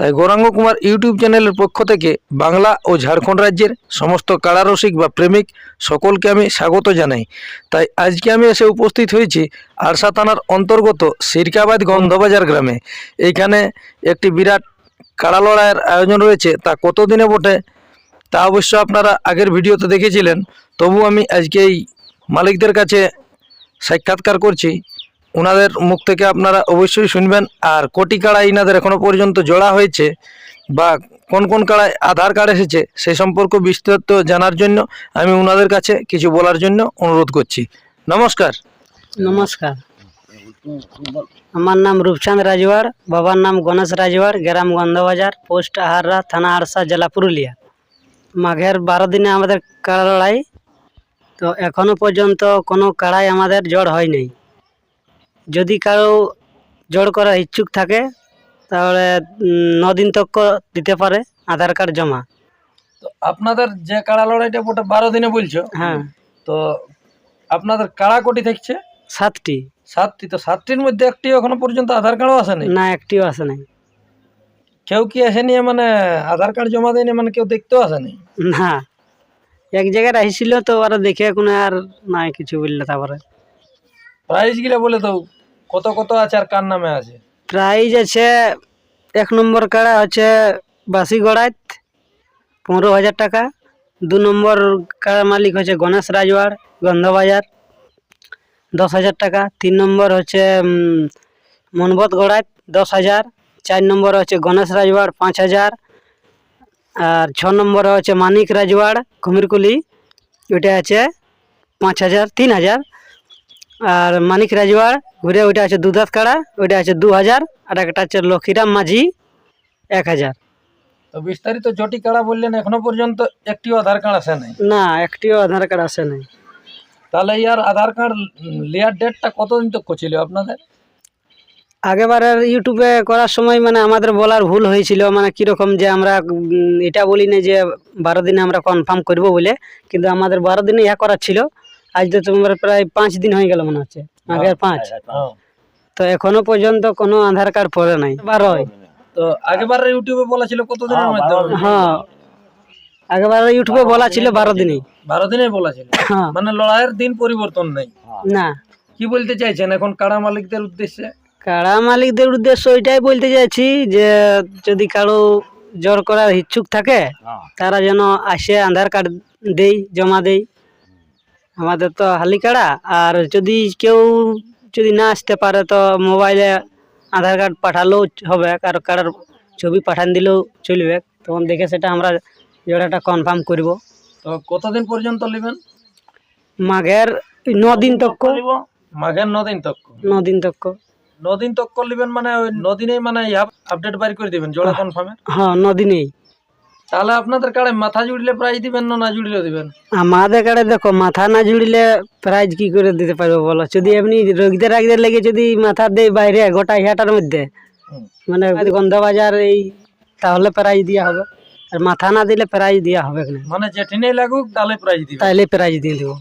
তাই গৌরাঙ্গ কুমার ইউটিউব চ্যানেলের পক্ষ থেকে বাংলা ও ঝাড়খণ্ড রাজ্যের সমস্ত কারারসিক বা প্রেমিক সকলকে আমি স্বাগত জানাই। তাই আজকে আমি এসে উপস্থিত হয়েছি আরসা থানার অন্তর্গত সিরকাবাদ গন্ধবাজার গ্রামে। এইখানে একটি বিরাট কাড়া লড়াইয়ের আয়োজন রয়েছে, তা কতদিনে বটে? তা অবশ্য আপনারা আগের ভিডিওতে দেখেছিলেন তবু আমি আজকে এই মালিকদের কাছে সাক্ষাৎকার করছি। ওনাদের মুখ থেকে আপনারা অবশ্যই শুনবেন। আর কোটি কাড়া ইনাদের এখনও পর্যন্ত জোড়া হয়েছে বা কোন কোন কাড়ায় আধার কার্ড এসেছে সেই সম্পর্ক বিস্তারিত জানার জন্য আমি ওনাদের কাছে কিছু বলার জন্য অনুরোধ করছি। নমস্কার। নমস্কার। আমার নাম রূপচাঁদ রাজওয়ার, বাবার নাম গণেশ রাজওয়ার, গ্রাম গন্ধবাজার, পোস্ট আহাররা, থানা আরসা জেলা পুরুলিয়া। মাঘের বারো দিনে আমাদের কাড়া লড়াই, তো এখনও পর্যন্ত কোনো কাড়াই আমাদের জড় হয় নাই যদি কারও জড় করার ইচ্ছুক থাকে তাহলে নদিন তক দিতে পারে আধার কার্ড জমা। তো আপনাদের যে কাড়া লড়াইটা ওটা বারো দিনে বলছো? হ্যাঁ। তো আপনাদের কাড়া কোটি থাকছে? সাতটি। সাতটি। তো সাতটির মধ্যে একটি এখনও পর্যন্ত আধার কার্ডও আসেনি না একটিও আসে নাই। কেউ কি আসেনি মানে আধার কার্ড জমা দেয়নি মানে কেউ দেখতেও আসেনি না? এক জায়গায় আসছিল তো ওরা দেখে কোনো আর নাই কিছু বললে তারপরে। প্রাইস গিলা বলে তো কত কত আছে আর কার নামে আছে? প্রাইজ আছে, এক নম্বর কাড়া হচ্ছে বাসি গড়াইত, পনেরো হাজার টাকা। দু নম্বর কাড়ার মালিক হচ্ছে গণেশ রাজওয়াড়, গন্ধবাজার, দশ হাজার টাকা। তিন নম্বর হচ্ছে মনবত গড়াইত, দশ হাজার। চার নম্বর হচ্ছে গণেশ রাজওয়াড়, পাঁচ হাজার। আর ছ নম্বর হচ্ছে মানিক রাজওয়াড়, কুমিরকুলি। ওইটা আছে পাঁচ হাজার, তিন হাজার। আর মানিক রাজওয়াড় ঘুরে ওইটা আছে দুধাত কাড়া ওইটা আছে দু হাজার আর একটা হচ্ছে লক্ষীরাম মাঝি এক হাজার তো বিস্তারিত জটি কাড়া বললেন এখনও পর্যন্ত একটিও আধার কার্ড আসে নাই? না একটিও আধার কার্ড আসে নাই। তাহলে ইয়ার আধার কার্ড লেয়ার ডেটটা কতদিন তো ছিল আপনাদের? আগেবারের ইউটিউবে করার সময় মানে আমাদের বলার ভুল হয়েছিল মানে কীরকম যে আমরা এটা বলি না যে বারো দিনে আমরা কনফার্ম করব বলে কিন্তু আমাদের বারো দিনে ইহা করার ছিল। আজ তো তোমার প্রায় পাঁচ দিন হয়ে গেল মনে হচ্ছে। আগের পাঁচ। হ্যাঁ। তো এখনও পর্যন্ত কোনো আধার কার্ড পড়ে নাই। বারোই তো আগেবার ইউটিউবে বলা ছিল কতদিনের মধ্যে হ্যাঁ আগেবার ইউটিউবে বলা ছিল বারো দিনেই। বারো দিনে বলা ছিল? হ্যাঁ। মানে লড়াইয়ের দিন পরিবর্তন নেই। না। কি বলতে চাইছেন এখন কাড়া মালিকদের উদ্দেশ্যে? কাড়া মালিকদের উদ্দেশ্য ওইটাই বলতে চাইছি যে যদি কারও জোর করার ইচ্ছুক থাকে তারা যেন আসে আধার কার্ড দেই জমা দেই। আমাদের তো হালি কাড়া। আর যদি কেউ যদি না আসতে পারে তো মোবাইলে আধার কার্ড পাঠালেও হবে আর কার্ডের ছবি পাঠান দিলেও চলবে। তখন দেখে সেটা আমরা জোড়াটা কনফার্ম করব। তো কতদিন পর্যন্ত নেবেন? মাঘের ন দিন তক মাঘের নদিন তক। দিন তক। নদিন তক নেবেন মানে ওই নদিনেই মানে আপডেট বাইর করে দিবেন জোড়া কনফার্মে হ্যাঁ দিনেই তাহলে আপনাদের কাড়ে মাথা জুড়লে প্রাইজ দিবেন না না জুড়লে দিবেন? আমাদের কাছে দেখো মাথা না জুড়লে প্রাইজ কি করে দিতে পারব বলো? যদি এমনি রোগীদের রাগদের লেগে যদি মাথা দেয় বাইরে গোটা ইহাটার মধ্যে। মানে গন্ধবাজার এই তাহলে প্রাইজ দেওয়া হবে। আর মাথা না দিলে প্রাইজ দেওয়া হবে না মানে যেঠিনেই লাগুক তাহলে প্রাইজ দিবেন। তাইলে প্রাইজ দিয়ে দেবো।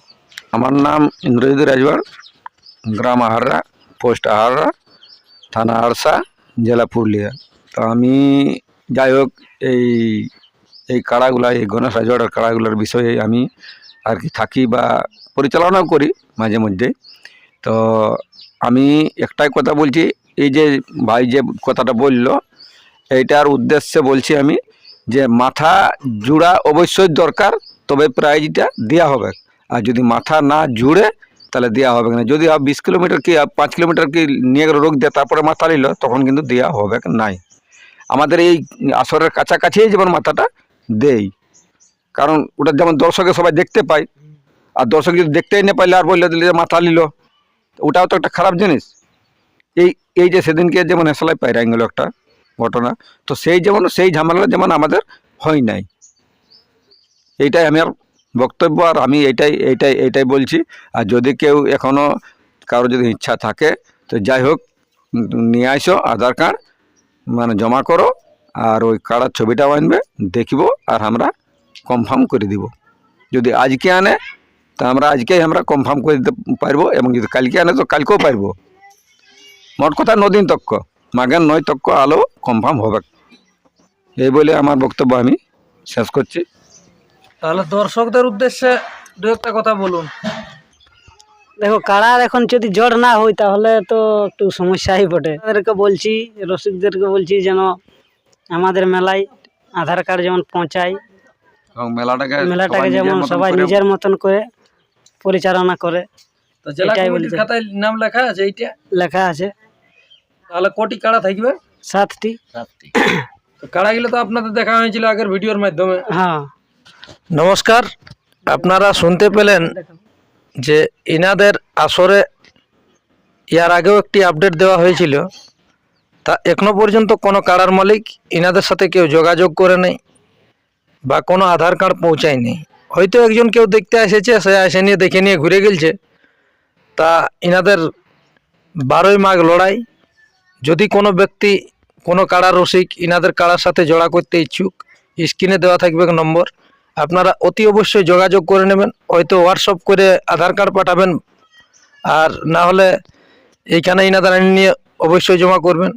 আমার নাম ইন্দ্রজিৎ রাজওয়ার গ্রাম আহাররা পোস্ট আহাররা থানা আরসা জেলা পুরুলিয়া। তো আমি যাই হোক এই এই কাড়াগুলা, এই গণেশ রাজওয়াড়ের কাড়াগুলোর বিষয়ে আমি আর কি থাকি বা পরিচালনাও করি মাঝে মধ্যে। তো আমি একটাই কথা বলছি, এই যে ভাই যে কথাটা বলল, এইটার উদ্দেশ্যে বলছি আমি যে মাথা জুড়া অবশ্যই দরকার, তবে প্রাইজটা দেওয়া হবে। আর যদি মাথা না জুড়ে, তাহলে দেওয়া হবে না। যদি বিশ কিলোমিটার কি পাঁচ কিলোমিটার কি নিয়ে রোগ দেয়, তারপরে মাথা নিল, তখন কিন্তু দেওয়া হবে নাই। আমাদের এই আসরের কাছাকাছি যেমন মাথাটা দেই। কারণ ওটা যেমন দর্শকে সবাই দেখতে পায়, আর দর্শক যদি দেখতেই না পাইলে আর বললে দিলে যে মাথা নিল। ওটাও তো একটা খারাপ জিনিস। এই এই যে সেদিনকে যেমন হেসলাই পায়রা গেল একটা ঘটনা, তো সেই যেমন, সেই ঝামেলা যেমন আমাদের হয় নাই। এইটাই আমি আর বক্তব্য, আর আমি এইটাই এইটাই এইটাই বলছি। আর যদি কেউ এখনও কারও যদি ইচ্ছা থাকে, তো যাই হোক নিয়ে আসো আধার কার্ড মানে জমা করো। আর ওই কার্ডের ছবিটাও আনবে দেখব আর আমরা কনফার্ম করে দিব। যদি আজকে আনে তা আমরা আজকেই আমরা কনফার্ম করে দিতে পারব এবং যদি কালকে আনে তো কালকেও পারব। মোট কথা নদিন তক্ক মাগের নয় তক্ক আলো কনফার্ম হবে। এই বলে আমার বক্তব্য আমি শেষ করছি। তাহলে দর্শকদের উদ্দেশ্যে দু একটা কথা বলুন। দেখো কাড়ার এখন যদি জড় না হয় তাহলে তো একটু সমস্যাই বটে। তাদেরকে বলছি রসিকদেরকে বলছি যেন আমাদের মেলায় আধার কার্ড যেমন পৌঁছায় এবং মেলাটাকে মেলাটাকে যেমন সবাই নিজের মতন করে পরিচালনা করে। তো জেলা কমিটির খাতায় নাম লেখা আছে এইটা? লেখা আছে। তাহলে কোটি কাড়া থাকবে? সাতটি। তো কাড়াগুলো তো আপনাদের দেখা হয়েছিল আগের ভিডিওর মাধ্যমে। হ্যাঁ। নমস্কার। আপনারা শুনতে পেলেন যে ইনাদের আসরে ইয়ার আগেও একটি আপডেট দেওয়া হয়েছিল। তা এখনও পর্যন্ত কোনো কাড়ার মালিক ইনাদের সাথে কেউ যোগাযোগ করে নেই বা কোনো আধার কার্ড পৌঁছায়নি হয়তো একজন কেউ দেখতে এসেছে, সে এসে নিয়ে দেখে নিয়ে ঘুরে গেলছে। তা ইনাদের বারোই মাঘ লড়াই, যদি কোনো ব্যক্তি, কোনো কাড়া রসিক ইনাদের কাড়ার সাথে জোড়া করতে ইচ্ছুক, স্ক্রিনে দেওয়া থাকবে নম্বর। আপনারা অতি অবশ্যই যোগাযোগ করে নেবেন, হয়তো হোয়াটসঅ্যাপ করে আধার কার্ড পাঠাবেন। আর না হলে এইখানে ইনাদের আইন নিয়ে অবশ্যই জমা করবেন।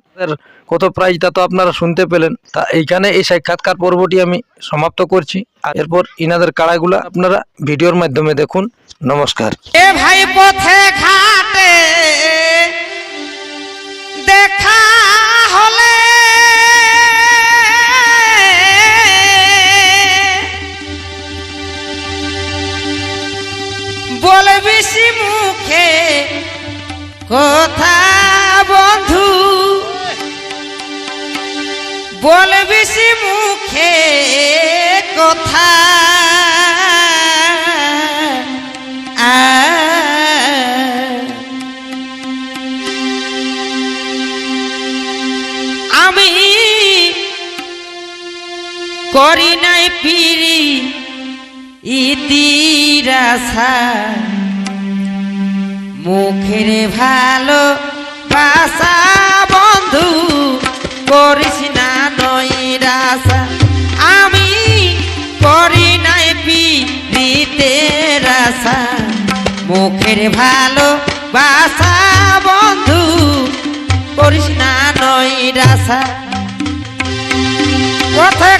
কত প্রাইজ তা তো আপনারা শুনতে পেলেন। তা এইখানে এই সাক্ষাৎকার পর্বটি আমি সমাপ্ত করছি। আর এরপর ইনাদের কাড়াগুলো আপনারা ভিডিওর মাধ্যমে দেখুন। নমস্কার। বলবি মুখে বলবি সি মুখে কথা। আমি করি নাই পিরি ইতিরাসা মুখের ভালো বাসা বন্ধু করিস না নৈরাসা আমি করি নাই পিতে রাসা। মুখের ভালো বাসা বন্ধু করিস না রাসা। পথে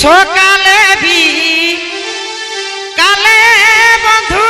সকালে বি কালে বন্ধু